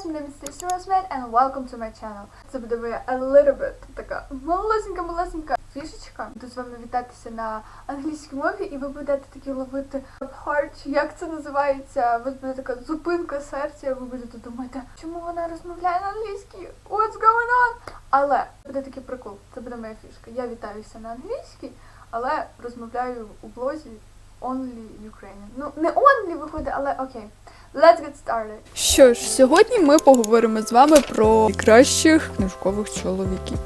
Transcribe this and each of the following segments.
guys, my name is Stacey Rosemary and welcome to my channel. Це буде моя a little bit така малесенька малесенька фішечка. Буду з вами вітатися на англійській мові, і ви будете такі ловити heart, як це називається. У вас буде така зупинка серця, ви будете думати, чому вона розмовляє на англійській? What's going on? Але буде такий прикол. Це буде моя фішка. Я вітаюся на англійській, але розмовляю у блозі only Ukrainian. Ну не only виходить, але окей. Let's get started. Що ж, сьогодні ми поговоримо з вами про найкращих книжкових чоловіків.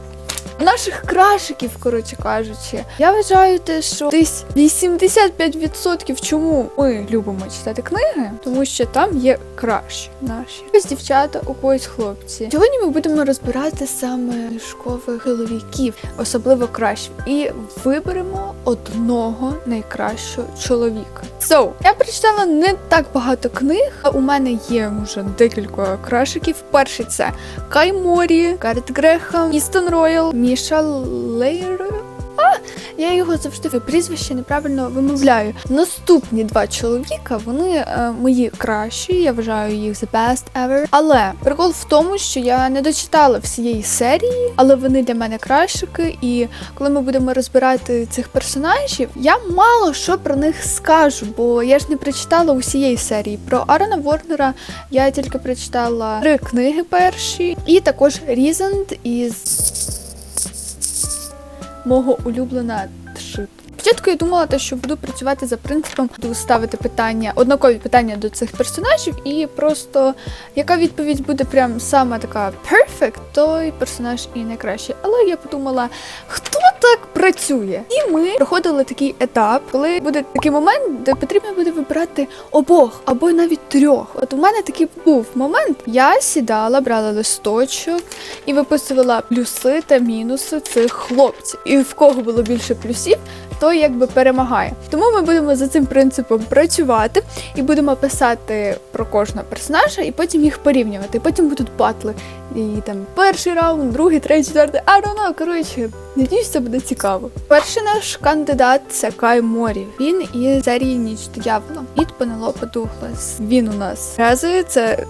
Наших крашиків, коротше кажучи, я вважаю те, що десь 85% чому ми любимо читати книги, тому що там є кращі наші. Ось дівчата, у когось хлопці. Сьогодні ми будемо розбирати саме книжкових чоловіків, особливо кращих, і виберемо одного найкращого чоловіка. So, я прочитала не так багато книг. У мене є вже декілька крашиків. Перший це Кай Морі, Гаррет Грехам, Істон Роял, Міша Лейр. А, я його завжди прізвище неправильно вимовляю. Наступні два чоловіка, вони е, мої кращі, я вважаю їх the best ever. Але прикол в тому, що я не дочитала всієї серії, але вони для мене кращики. І коли ми будемо розбирати цих персонажів, я мало що про них скажу, бо я ж не прочитала усієї серії. Про Арона Ворнера я тільки прочитала три книги перші, і також Різанд із мого улюблена Тшит. Спочатку я думала, те, що буду працювати за принципом, буду ставити питання, однакові питання до цих персонажів, і просто яка відповідь буде прям сама така perfect, той персонаж і найкращий. Але я подумала, хто так працює? І ми проходили такий етап, коли буде такий момент, де потрібно буде вибрати обох або навіть трьох. От у мене такий був момент. Я сідала, брала листочок і виписувала плюси та мінуси цих хлопців. І в кого було більше плюсів, той якби перемагає. Тому ми будемо за цим принципом працювати і будемо писати про кожного персонажа, і потім їх порівнювати. Потім будуть батли. І там перший раунд, другий, третій, четвертий. I don't коротше, надіюсь, це буде цікаво. Перший наш кандидат це Кай Морі. Він із серії Ніч диявола від Пенелопи Дуглас. Він у нас рази це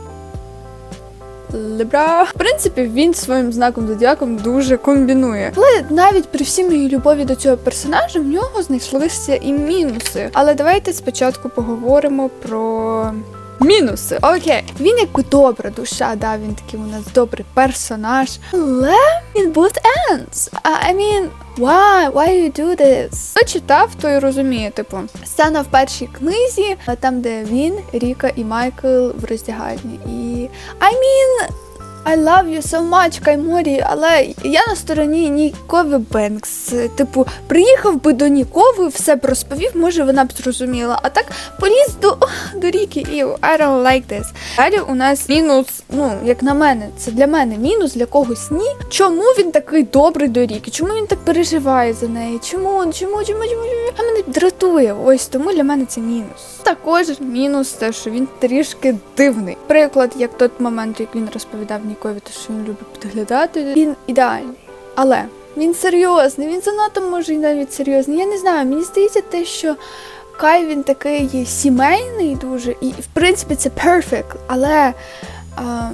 Лебра. В принципі, він своїм знаком зодіаком дуже комбінує. Але навіть при всій моїй любові до цього персонажа в нього знайшлися і мінуси. Але давайте спочатку поговоримо про. Мінуси, окей. Він якби добра душа, да, він такий у нас добрий персонаж. Але він both ends. I mean, why? Why you do this? Хто читав, той розуміє, типу, сцена в першій книзі, там, де він, Ріка і Майкл в роздягальні. І I mean, I love you so much, Кайморі, але я на стороні Нікови Бенкс. Типу, приїхав би до Нікови, все б розповів, може вона б зрозуміла. А так поліз до, до ріки і I don't like this. Далі у нас мінус, ну, як на мене, це для мене мінус, для когось ні. Чому він такий добрий до ріки? Чому він так переживає за неї? Чому? Чому? Чому? Чому? чому? А мене дратує. Ось тому для мене це мінус. Також мінус те, що він трішки дивний. Приклад, як той момент, як він розповідав Нікові, те, що він любить підглядати. Він ідеальний. Але він серйозний, він занадто може і навіть серйозний. Я не знаю, мені здається те, що Кай він такий сімейний дуже, і в принципі це перфект, але. А...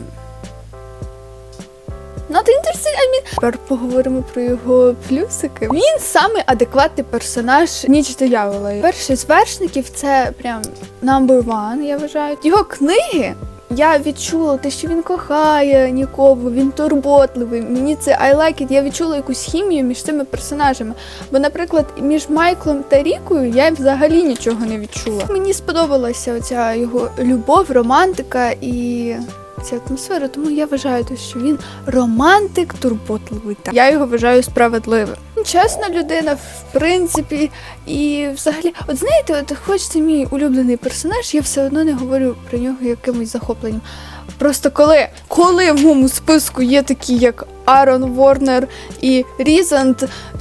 Not interesting, I mean. Тепер поговоримо про його плюсики. Він самий адекватний персонаж ніч диявола. Перший з вершників це прям number one, я вважаю. Його книги. Я відчула те, що він кохає нікого, він турботливий. Мені це I like it. Я відчула якусь хімію між цими персонажами. Бо, наприклад, між Майклом та Рікою я взагалі нічого не відчула. Мені сподобалася оця його любов, романтика і ця атмосфера, тому я вважаю, що він романтик, турботливий. Так. Я його вважаю справедливим. Чесна людина, в принципі, і взагалі, от знаєте, от хоч це мій улюблений персонаж, я все одно не говорю про нього якимось захопленням. Просто коли, коли в моєму списку є такі, як Арон Ворнер і Різанд,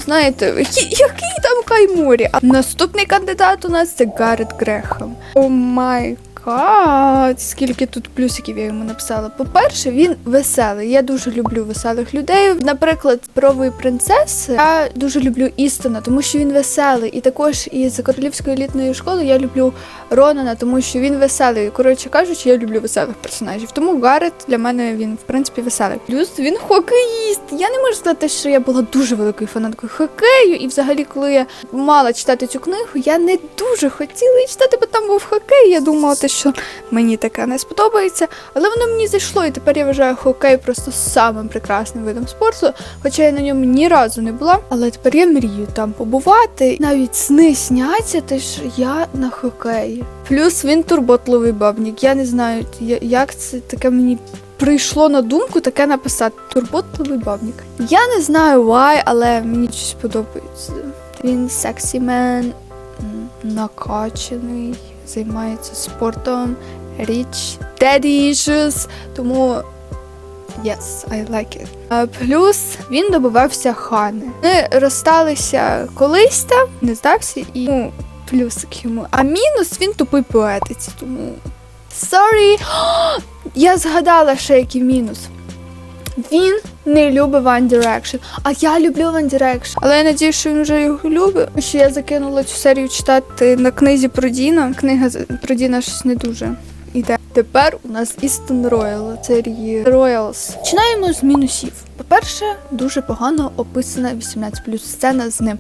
знаєте, який там Кайморі? А наступний кандидат у нас це Гаррет Грехам. О май гад, скільки тут плюсиків я йому написала. По-перше, він веселий. Я дуже люблю веселих людей. Наприклад, прової принцеси я дуже люблю Істона, тому що він веселий. І також із королівської елітної школи я люблю Ронана, тому що він веселий. Коротше кажучи, я люблю веселих персонажів. Тому Гаррет для мене він в принципі веселий. Плюс він хокеїст. Я не можу сказати, що я була дуже великою фанаткою хокею. І взагалі, коли я мала читати цю книгу, я не дуже хотіла її читати, бо там був хокей. Я думала, що мені таке не сподобається. Але воно мені зайшло, і тепер я вважаю хокей просто самим прекрасним видом спорту. Хоча я на ньому ні разу не була, але тепер я мрію там побувати. Навіть сни сняться, те ж я на хокеї. Плюс він турботливий бабнік. Я не знаю, як це таке мені прийшло на думку таке написати. Турботливий бабнік. Я не знаю why, але мені щось подобається. Він сексі мен, м, накачаний, займається спортом, річ, daddy issues, тому yes, I like it. Плюс він добивався хани. Ми розсталися колись там, не здався і ну, плюсик йому. А мінус він тупий поетиці, тому sorry. Я згадала ще який мінус. Він не любить One Direction. А я люблю One Direction. Але я надію, що він вже його любить. Що я закинула цю серію читати на книзі про Діна. Книга про Діна щось не дуже іде. Тепер у нас Істон Роял серії Роялс. Починаємо з мінусів. По-перше, дуже погано описана 18 сцена з ним.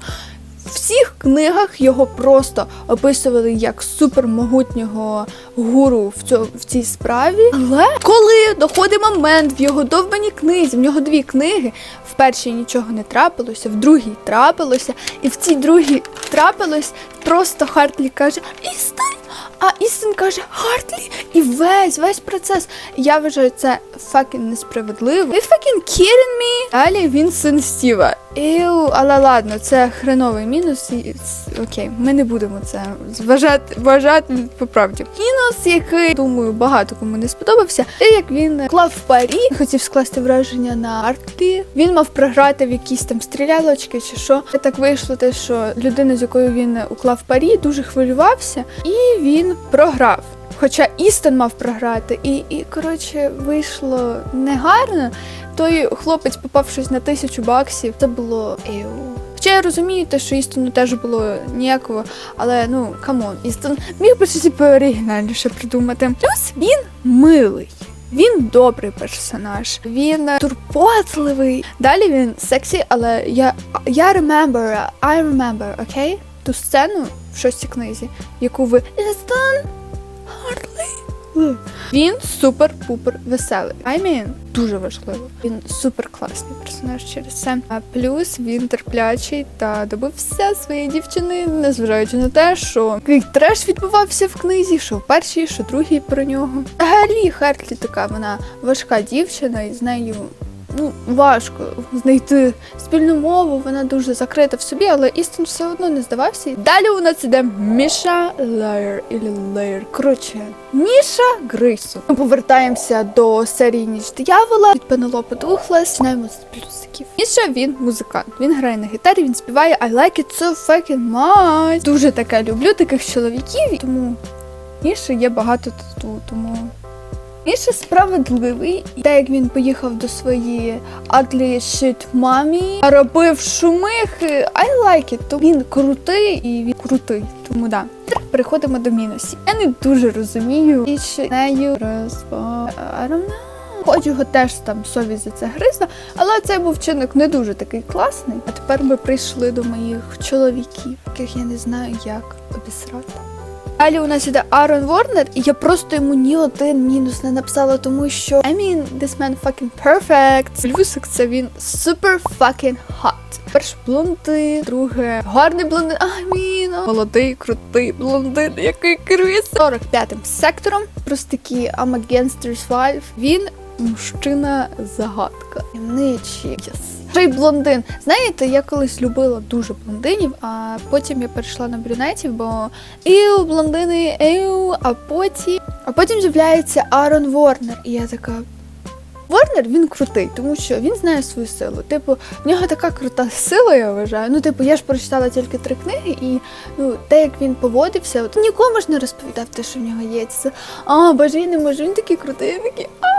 Всіх книгах його просто описували як супермогутнього гуру в, цьо, в цій справі. Але коли доходить момент в його довбаній книзі, в нього дві книги, в першій нічого не трапилося, в другій трапилося, і в цій другій трапилось, просто Хартлі каже Істин! А Істин каже Хартлі, і весь весь процес. Я вважаю це факін несправедливо. Ви fucking kidding me? Далі він син Стіва. Іу, але ладно, це хреновий мінус. І окей, ми не будемо це вважати, вважати по правді. Мінус, який думаю, багато кому не сподобався, те, як він клав парі, хотів скласти враження на артлі. Він мав програти в якісь там стрілялочки чи що. Так вийшло те, що людина, з якою він уклав парі, дуже хвилювався, і він програв. Хоча Істон мав програти, і, і коротше вийшло негарно. Той хлопець попав щось на тисячу баксів. Це було еу. Хоча я розумію, те, що Істону теж було ніякого, але ну камон, Істон міг би щось пооригінальніше придумати. Плюс він милий. Він добрий персонаж, він турботливий. Далі він сексі, але я, я remember, I remember, окей? Ту сцену в шостій книзі, яку ви Істон Харлі. Він супер-пупер веселий. I mean, дуже важливо. Він супер класний персонаж через це. А плюс він терплячий та добився своєї дівчини, незважаючи на те, що який треш відбувався в книзі, що в першій, що другій про нього. Взагалі, Хартлі така вона важка дівчина, і з нею. Ну, важко знайти спільну мову, вона дуже закрита в собі, але Істон все одно не здавався. Далі у нас іде Міша Лайер і Лейер. Коротше, Міша Грису. Ми повертаємося до серії Ніч диявола від Пенелопи Духлес. Починаємо з плюсиків. Міша він музикант. Він грає на гітарі, він співає I like it so fucking much. Дуже таке люблю таких чоловіків, тому Міша є багато тату, тому. Міша справедливий. Те, як він поїхав до своєї ugly shit мамі, робив шумихи. I like it. То він крутий і він крутий. Тому да. Переходимо до мінусів. Я не дуже розумію. І ще нею know. Хоч його теж там совість за це гризла, але цей був вчинок не дуже такий класний. А тепер ми прийшли до моїх чоловіків, яких я не знаю, як обісрати. Далі у нас іде Аарон Ворнер, і я просто йому ні один мінус не написала, тому що I mean, this man fucking perfect. Плюсик це він super fucking hot. Перший блондин, друге гарний блондин. I mean, молодий, крутий блондин, який керує 45-м сектором. Просто такі I'm a gangster's wife. Він мужчина загадка. Таємничий. Yes. Ще й блондин. Знаєте, я колись любила дуже блондинів, а потім я перейшла на брюнетів, бо іу, блондини, іу, а потім. А потім з'являється Аарон Ворнер, і я така. Ворнер він крутий, тому що він знає свою силу. Типу, в нього така крута сила, я вважаю. Ну, типу, я ж прочитала тільки три книги, і ну, те, як він поводився, от нікому ж не розповідав те, що в нього є. Це а, боже, я не можу, він такий крутий, такий. А,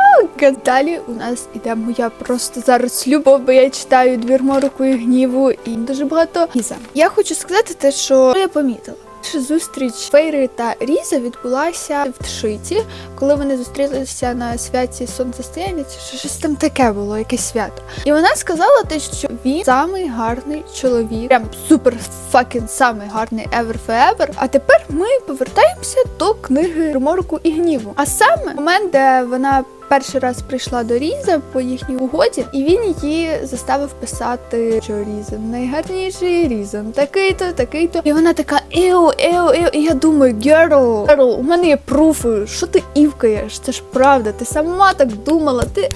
далі у нас іде моя просто зараз любов, бо я читаю двір мороку і гніву і дуже багато Різа. Я хочу сказати те, що я помітила. Перша зустріч Фейри та Різа відбулася в Тшиті, коли вони зустрілися на святі сонцестояння, чи щось там таке було, якесь свято. І вона сказала те, що він самий гарний чоловік, прям супер факін самий гарний ever forever. А тепер ми повертаємося до книги Риморку і гніву. А саме момент, де вона перший раз прийшла до Різа по їхній угоді, і він її заставив писати, що Різан найгарніший, Різан такий-то, такий-то. І вона така еу, еу, еу. І я думаю, герл, герл, у мене є пруфи, що ти івкаєш? Це ж правда, ти сама так думала, ти.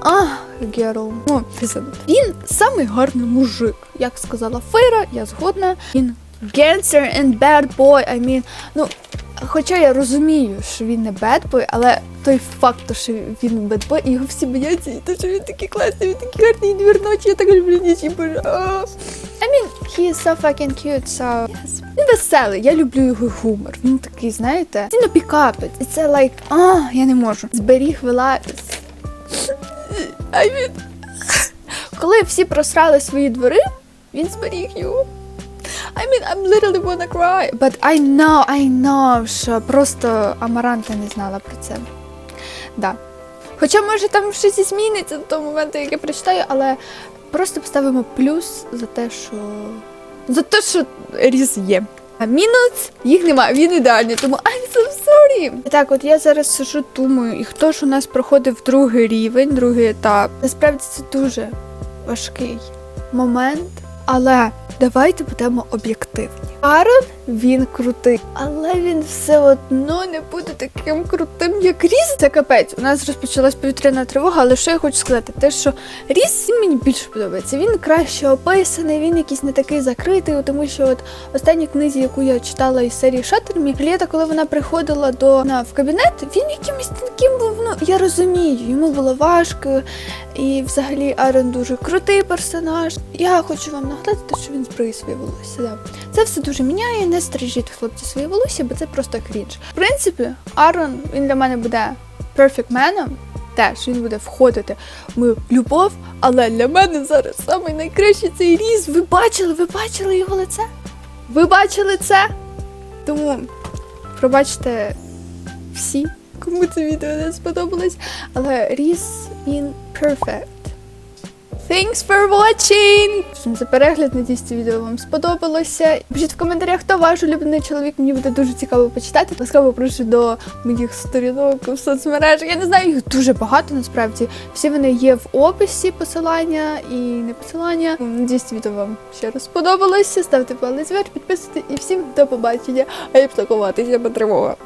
Ах, Герл. Ну, він самий гарний мужик. Як сказала Фейра, я згодна. Він gangster and bad boy. I mean, ну, хоча я розумію, що він не bad boy, але той факт, що він boy, і його всі бояться, і то, що він такий класний, він такий гарний двір ночі, я так люблю нічі, боже. а. I mean, he is so fucking cute, so... Yes. Він веселий, я люблю його гумор. Він такий, знаєте, він пікапить. І це like, а, я не можу. Зберіг вела. I mean, коли всі просрали свої двори, він зберіг його. I mean, I'm literally wanna cry. But I know, I know, що просто Амаранта не знала про це. Да. Хоча, може, там щось і зміниться до того моменту, як я прочитаю, але просто поставимо плюс за те, що. За те, що різ є. А мінус їх немає, він ідеальний, тому I'm so sorry. Так, от я зараз сижу, думаю, і хто ж у нас проходив другий рівень, другий етап. Насправді це дуже важкий момент, але давайте будемо об'єктивні. Аарон він крутий, але він все одно не буде таким крутим, як Різ. Це капець. У нас розпочалась повітряна тривога, але що я хочу сказати, те, що Різ мені більше подобається. Він краще описаний, він якийсь не такий закритий, тому що от останній книзі, яку я читала із серії Шаттермі, Літа, коли вона приходила до на в кабінет, він якимось таким був. Ну я розумію, йому було важко. І взагалі Арен дуже крутий персонаж. Я хочу вам нагадати, що він збриє своє волосся. Да. Це все дуже міняє. Не стрижіть хлопці своє волосся, бо це просто крінж. В принципі, Арон він для мене буде perfect man. Теж він буде входити в мою любов, але для мене зараз самий найкращий цей різ. Ви бачили, ви бачили його лице? Ви бачили це? Тому пробачте всі, кому це відео не сподобалось, але різ він perfect. Thanks for watching! Всім за перегляд, надіюсь, це відео вам сподобалося. Пишіть в коментарях, хто ваш улюблений чоловік, мені буде дуже цікаво почитати. Ласкаво прошу до моїх сторінок в соцмережах. Я не знаю, їх дуже багато насправді. Всі вони є в описі посилання і не посилання. Надіюсь, це відео вам ще раз сподобалося. Ставте палець вверх, підписуйтесь і всім до побачення. А я ховатися, бо тривога.